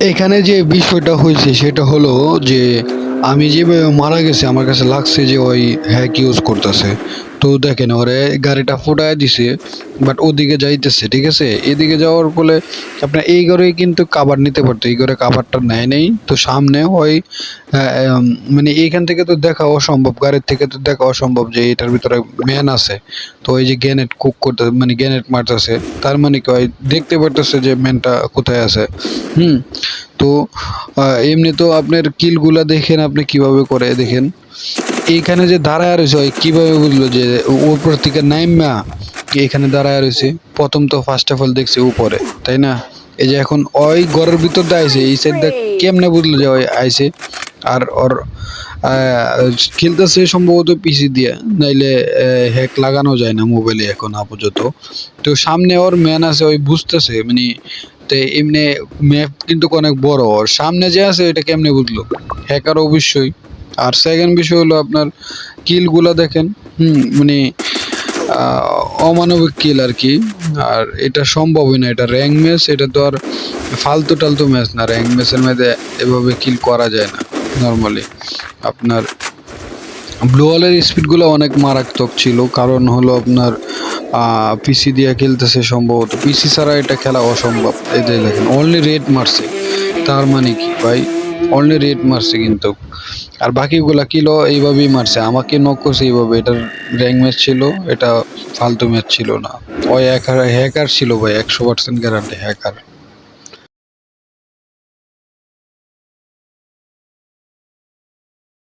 এখানে যে বিষয়টা হয়েছে সেটা হলো যে আমি যেভাবে মারা গেছে আমার কাছে লাগছে যে ওই হ্যাক ইউজ করতেছে। তো দেখেন ওরে গাড়িটা ফুটায় দিছে বাট ওদিকে যাইতেছে ঠিক আছে? এদিকে যাওয়ার ফলে আপনার এই ঘরে কিন্তু কাবার নিতে পারতো এই ঘরে কাবারটা নেয় নেই। তো সামনে ওই আহ, মানে এইখান থেকে তো দেখা অসম্ভব গাড়ির থেকে তো দেখা অসম্ভব যে এটার ভিতরে ম্যান আছে। তো ওই যে গ্যানেট কুক করতে মানে গ্যানেট মারতেছে। তার মানে কি ওই দেখতে পারতেছে যে ম্যানটা কোথায় আছে। হুম তো এমনি তো আপনার কিলগুলা দেখেন আপনি কীভাবে করে দেখেন। এইখানে যে দাঁড়ায় রয়েছে কীভাবে বুঝলো যে উপর থেকে নাইমা এখানে দাঁড়ায় রয়েছে। প্রথম তো ফার্স্ট অফ অল দেখছি উপরে, তাই না? এই যে এখন ওই ঘরের ভিতর দিয়ে আইছে, এই সাইডটা কেমনে বুঝলো যে ওই আইছে? আর ওর খেলতেছে সম্ভবত পিসি দিয়ে, নাইলে হ্যাক লাগানো যায় না মোবাইলে এখন আপাতত। তো সামনে ওর ম্যান আছে, ওই বুঝতেছে মানে তো এমনি ম্যাপ কিন্তু অনেক বড়। ওর সামনে যে আছে, এটা কেমনে বুঝলো? হ্যাকার অবশ্যই। আর সেকেন্ড বিষয় হলো আপনার কিলগুলা দেখেন। হুম মানে অমানবিক কিল আর কি। আর এটা সম্ভবই না, এটা র্যাঙ্ক ম্যাচ এটা তো আর ফালতু টালতু ম্যাচ না র্যাঙ্ক ম্যাচের মধ্যে এভাবে কিল করা যায় না নর্মালি আপনার ব্লু ওয়ালের স্পিডগুলো অনেক মারাত্মক ছিল। কারণ হলো আপনার পিসি দিয়ে খেলতেছে সম্ভবত। পিসি ছাড়া এটা খেলা অসম্ভব। এই যে দেখেন অনলি রেড মারছে। তার মানে কি ভাই? অনলি রেড মারছে কিন্তু। আর বাকিগুলা কিলো এইভাবেই মারছে। আমাকে নক করছে এইভাবে। এটার র্যাঙ্ক ম্যাচ ছিল, এটা ফালতু ম্যাচ ছিল না। ওই হ্যাকার হ্যাকার ছিল ভাই, একশো পার্সেন্ট গ্যারান্টি হ্যাকার